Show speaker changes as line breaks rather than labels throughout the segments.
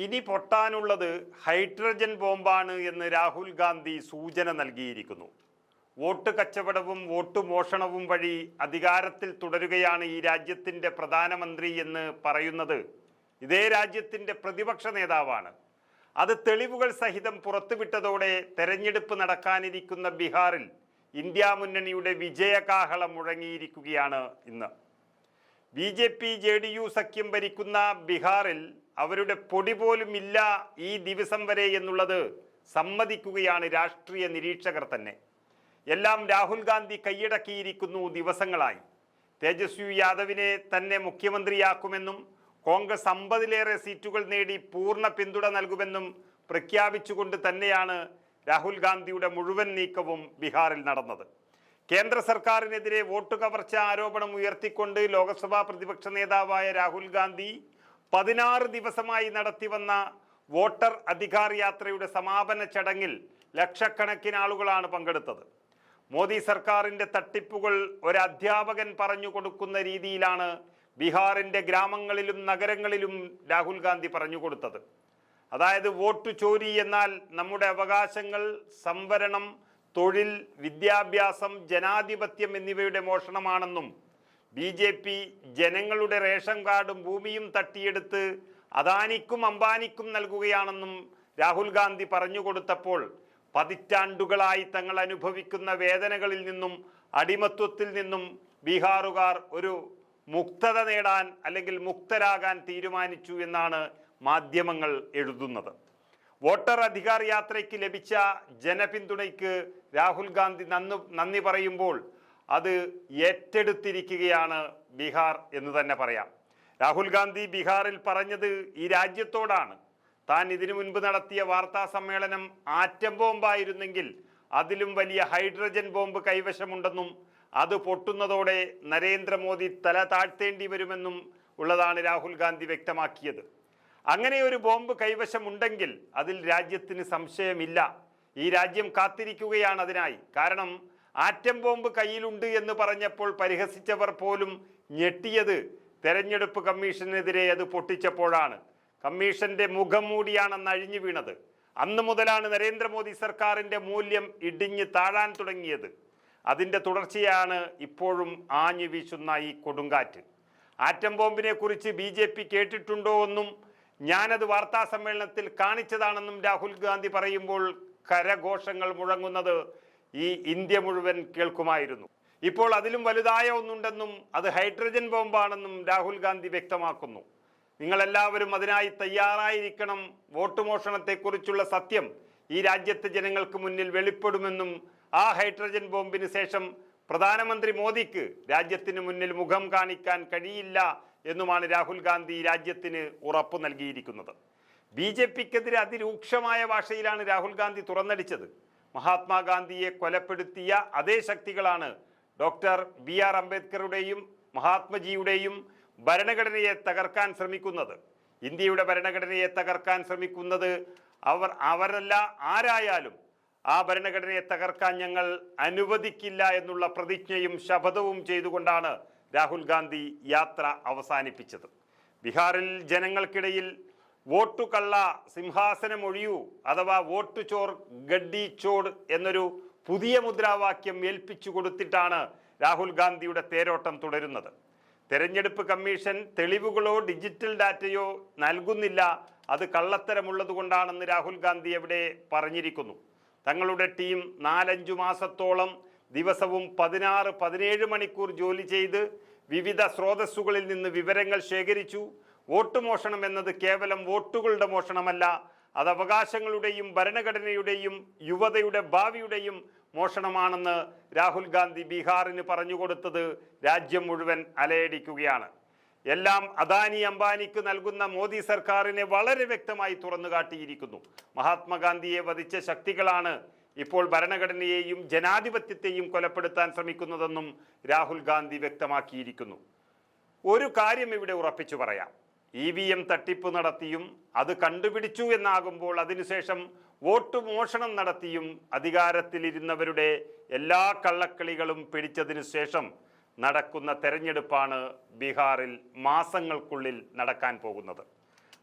ഇനി പൊട്ടാനുള്ളത് ഹൈഡ്രജൻ ബോംബാണ് എന്ന് രാഹുൽ ഗാന്ധി സൂചന നൽകിയിരിക്കുന്നു. വോട്ട് കച്ചവടവും വോട്ട് മോഷണവും വഴി അധികാരത്തിൽ തുടരുകയാണ് ഈ രാജ്യത്തിന്റെ പ്രധാനമന്ത്രി എന്ന് പറയുന്നത്. ഇതേ രാജ്യത്തിന്റെ പ്രതിപക്ഷ നേതാവാണ്. അത് തെളിവുകൾ സഹിതം പുറത്തുവിട്ടതോടെ തെരഞ്ഞെടുപ്പ് നടക്കാനിരിക്കുന്ന ബീഹാറിൽ ഇന്ത്യ മുന്നണിയുടെ വിജയകാഹളം മുഴങ്ങിയിരിക്കുകയാണ് ഇന്ന്. B J P J D U സഖ്യം ഭരിക്കുന്ന ബീഹാറിൽ അവരുടെ പൊടി പോലും ഇല്ല ഈ ദിവസം വരെ എന്നുള്ളത് സമ്മതിക്കുകയാണ് രാഷ്ട്രീയ നിരീക്ഷകർ തന്നെ. എല്ലാം രാഹുൽ ഗാന്ധി കൈയടക്കിയിരിക്കുന്നു ദിവസങ്ങളായി. തേജസ്വി യാദവിനെ തന്നെ മുഖ്യമന്ത്രിയാക്കുമെന്നും കോൺഗ്രസ് അമ്പതിലേറെ സീറ്റുകൾ നേടി പൂർണ പിന്തുണ നൽകുമെന്നും പ്രഖ്യാപിച്ചുകൊണ്ട് തന്നെയാണ് രാഹുൽ ഗാന്ധിയുടെ മുഴുവൻ നീക്കവും ബീഹാറിൽ നടന്നത്. കേന്ദ്ര സർക്കാരിനെതിരെ വോട്ട് കവർച്ച ആരോപണം ഉയർത്തിക്കൊണ്ട് ലോക്സഭാ പ്രതിപക്ഷ നേതാവായ രാഹുൽ ഗാന്ധി പതിനാറ് ദിവസമായി നടത്തിവന്ന വോട്ടർ അധികാർ യാത്രയുടെ സമാപന ചടങ്ങിൽ ലക്ഷക്കണക്കിന് ആളുകളാണ് പങ്കെടുത്തത്. മോദി സർക്കാരിന്റെ തട്ടിപ്പുകൾ ഒരധ്യാപകൻ പറഞ്ഞു കൊടുക്കുന്ന രീതിയിലാണ് ബീഹാറിന്റെ ഗ്രാമങ്ങളിലും നഗരങ്ങളിലും രാഹുൽ ഗാന്ധി പറഞ്ഞു കൊടുത്തത്. അതായത് വോട്ട് ചോരി എന്നാൽ നമ്മുടെ അവകാശങ്ങൾ സംവരണം തൊഴിൽ വിദ്യാഭ്യാസം ജനാധിപത്യം എന്നിവയുടെ മോഷണമാണെന്നും ബി ജെ പി ജനങ്ങളുടെ റേഷൻ കാർഡും ഭൂമിയും തട്ടിയെടുത്ത് അദാനിക്കും അംബാനിക്കും നൽകുകയാണെന്നും രാഹുൽ ഗാന്ധി പറഞ്ഞു കൊടുത്തപ്പോൾ പതിറ്റാണ്ടുകളായി തങ്ങൾ അനുഭവിക്കുന്ന വേദനകളിൽ നിന്നും അടിമത്വത്തിൽ നിന്നും ബീഹാറുകാർ ഒരു മുക്തത നേടാൻ അല്ലെങ്കിൽ മുക്തരാകാൻ തീരുമാനിച്ചു എന്നാണ് മാധ്യമങ്ങൾ എഴുതുന്നത്. വോട്ടർ അധികാർ യാത്രയ്ക്ക് ലഭിച്ച ജനപിന്തുണയ്ക്ക് രാഹുൽ ഗാന്ധി നന്ദി പറയുമ്പോൾ അത് ഏറ്റെടുത്തിരിക്കുകയാണ് ബീഹാർ എന്ന് തന്നെ പറയാം. രാഹുൽ ഗാന്ധി ബീഹാറിൽ പറഞ്ഞത് ഈ രാജ്യത്തോടാണ്. താൻ ഇതിനു മുൻപ് നടത്തിയ വാർത്താ സമ്മേളനം ആറ്റം ബോംബായിരുന്നെങ്കിൽ അതിലും വലിയ ഹൈഡ്രജൻ ബോംബ് കൈവശമുണ്ടെന്നും അത് പൊട്ടുന്നതോടെ നരേന്ദ്രമോദി തല താഴ്ത്തേണ്ടി വരുമെന്നും ഉള്ളതാണ് രാഹുൽ ഗാന്ധി വ്യക്തമാക്കിയത്. അങ്ങനെ ഒരു ബോംബ് കൈവശമുണ്ടെങ്കിൽ അതിൽ രാജ്യത്തിന് സംശയമില്ല. ഈ രാജ്യം കാത്തിരിക്കുകയാണ് അതിനായി. കാരണം ആറ്റം ബോംബ് കയ്യിലുണ്ട് എന്ന് പറഞ്ഞപ്പോൾ പരിഹസിച്ചവർ പോലും ഞെട്ടിയത്. തെരഞ്ഞെടുപ്പ് കമ്മീഷനെതിരെ അത് പൊട്ടിച്ചപ്പോഴാണ്. കമ്മീഷന്റെ മുഖം മൂടിയാണെന്ന് അഴിഞ്ഞു വീണത്. അന്ന് മുതലാണ് നരേന്ദ്രമോദി സർക്കാരിന്റെ മൂല്യം ഇടിഞ്ഞ് താഴാൻ തുടങ്ങിയത്. അതിന്റെ തുടർച്ചയാണ് ഇപ്പോഴും ആഞ്ഞു വീശുന്ന ഈ കൊടുങ്കാറ്റ്. ആറ്റം ബോംബിനെ കുറിച്ച് ബി ജെ പി കേട്ടിട്ടുണ്ടോ എന്നും ഞാനത് വാർത്താ സമ്മേളനത്തിൽ കാണിച്ചതാണെന്നും രാഹുൽ ഗാന്ധി പറയുമ്പോൾ കരഘോഷങ്ങൾ മുഴങ്ങുന്നത് ഈ ഇന്ത്യ മുഴുവൻ കേൾക്കുമായിരുന്നു. ഇപ്പോൾ അതിലും വലുതായ ഒന്നുണ്ടെന്നും അത് ഹൈഡ്രജൻ ബോംബാണെന്നും രാഹുൽ ഗാന്ധി വ്യക്തമാക്കുന്നു. നിങ്ങളെല്ലാവരും അതിനായി തയ്യാറായിരിക്കണം. വോട്ട് മോഷണത്തെക്കുറിച്ചുള്ള സത്യം ഈ രാജ്യത്തെ ജനങ്ങൾക്ക് മുന്നിൽ വെളിപ്പെടുമെന്നും ആ ഹൈഡ്രജൻ ബോംബിന് ശേഷം പ്രധാനമന്ത്രി മോദിക്ക് രാജ്യത്തിന് മുന്നിൽ മുഖം കാണിക്കാൻ കഴിയില്ല എന്നുമാണ് രാഹുൽ ഗാന്ധി രാജ്യത്തിന് ഉറപ്പ് നൽകിയിരിക്കുന്നത്. ബി ജെ പിക്കെതിരെ അതിരൂക്ഷമായ ഭാഷയിലാണ് രാഹുൽ ഗാന്ധി തുറന്നടിച്ചത്. മഹാത്മാഗാന്ധിയെ കൊലപ്പെടുത്തിയ അതേ ശക്തികളാണ് ഡോക്ടർ ബി ആർ അംബേദ്കറുടെയും മഹാത്മജിയുടെയും ഭരണഘടനയെ തകർക്കാൻ ശ്രമിക്കുന്നത്. ഇന്ത്യയുടെ ഭരണഘടനയെ തകർക്കാൻ ശ്രമിക്കുന്നത് അവർ അവരല്ല ആരായാലും ആ ഭരണഘടനയെ തകർക്കാൻ ഞങ്ങൾ അനുവദിക്കില്ല എന്നുള്ള പ്രതിജ്ഞയും ശപഥവും ചെയ്തുകൊണ്ടാണ് രാഹുൽ ഗാന്ധി യാത്ര അവസാനിപ്പിച്ചത്. ബീഹാറിൽ ജനങ്ങൾക്കിടയിൽ വോട്ടു കള്ള സിംഹാസനം ഒഴിയൂ അഥവാ വോട്ടു ചോർ ഗഡ്ഡി ചോട് എന്നൊരു പുതിയ മുദ്രാവാക്യം ഏൽപ്പിച്ചു കൊടുത്തിട്ടാണ് രാഹുൽ ഗാന്ധിയുടെ തേരോട്ടം തുടരുന്നത്. തെരഞ്ഞെടുപ്പ് കമ്മീഷൻ തെളിവുകളോ ഡിജിറ്റൽ ഡാറ്റയോ നൽകുന്നില്ല. അത് കള്ളത്തരമുള്ളത് കൊണ്ടാണെന്ന് രാഹുൽ ഗാന്ധി എവിടെ പറഞ്ഞിരിക്കുന്നു. തങ്ങളുടെ ടീം നാലഞ്ചു മാസത്തോളം ദിവസവും പതിനാറ് പതിനേഴ് മണിക്കൂർ ജോലി ചെയ്ത് വിവിധ സ്രോതസ്സുകളിൽ നിന്ന് വിവരങ്ങൾ ശേഖരിച്ചു. വോട്ട് മോഷണം എന്നത് കേവലം വോട്ടുകളുടെ മോഷണമല്ല അത് അവകാശങ്ങളുടെയും ഭരണഘടനയുടെയും യുവതയുടെ ഭാവിയുടെയും മോഷണമാണെന്ന് രാഹുൽ ഗാന്ധി ബീഹാറിന് പറഞ്ഞുകൊടുത്തത് രാജ്യം മുഴുവൻ അലയടിക്കുകയാണ്. എല്ലാം അദാനി അംബാനിക്ക് നൽകുന്ന മോദി സർക്കാരിനെ വളരെ വ്യക്തമായി തുറന്നു കാട്ടിയിരിക്കുന്നു മഹാത്മാഗാന്ധിയെ വധിച്ച ശക്തികളാണ് ഇപ്പോൾ ഭരണഘടനയെയും ജനാധിപത്യത്തെയും കൊലപ്പെടുത്താൻ ശ്രമിക്കുന്നതെന്നും രാഹുൽ ഗാന്ധി വ്യക്തമാക്കിയിരിക്കുന്നു. ഒരു കാര്യം ഇവിടെ ഉറപ്പിച്ചു പറയാം. ഇ വി എം തട്ടിപ്പ് നടത്തിയും അത് കണ്ടുപിടിച്ചു എന്നാകുമ്പോൾ അതിനുശേഷം വോട്ട് മോഷണം നടത്തിയും അധികാരത്തിലിരുന്നവരുടെ എല്ലാ കള്ളക്കളികളും പിടിച്ചതിനു ശേഷം നടക്കുന്ന തെരഞ്ഞെടുപ്പാണ് ബീഹാറിൽ മാസങ്ങൾക്കുള്ളിൽ നടക്കാൻ പോകുന്നത്.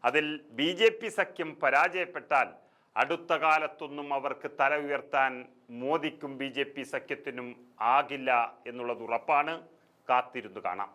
അതിൽ ബി ജെ പി സഖ്യം പരാജയപ്പെട്ടാൽ അടുത്ത കാലത്തൊന്നും അവർക്ക് തല ഉയർത്താൻ മോദിക്കും ബി ജെ പി സഖ്യത്തിനും ആകില്ല എന്നുള്ളത് ഉറപ്പാണ്. കാത്തിരുന്നു കാണാം.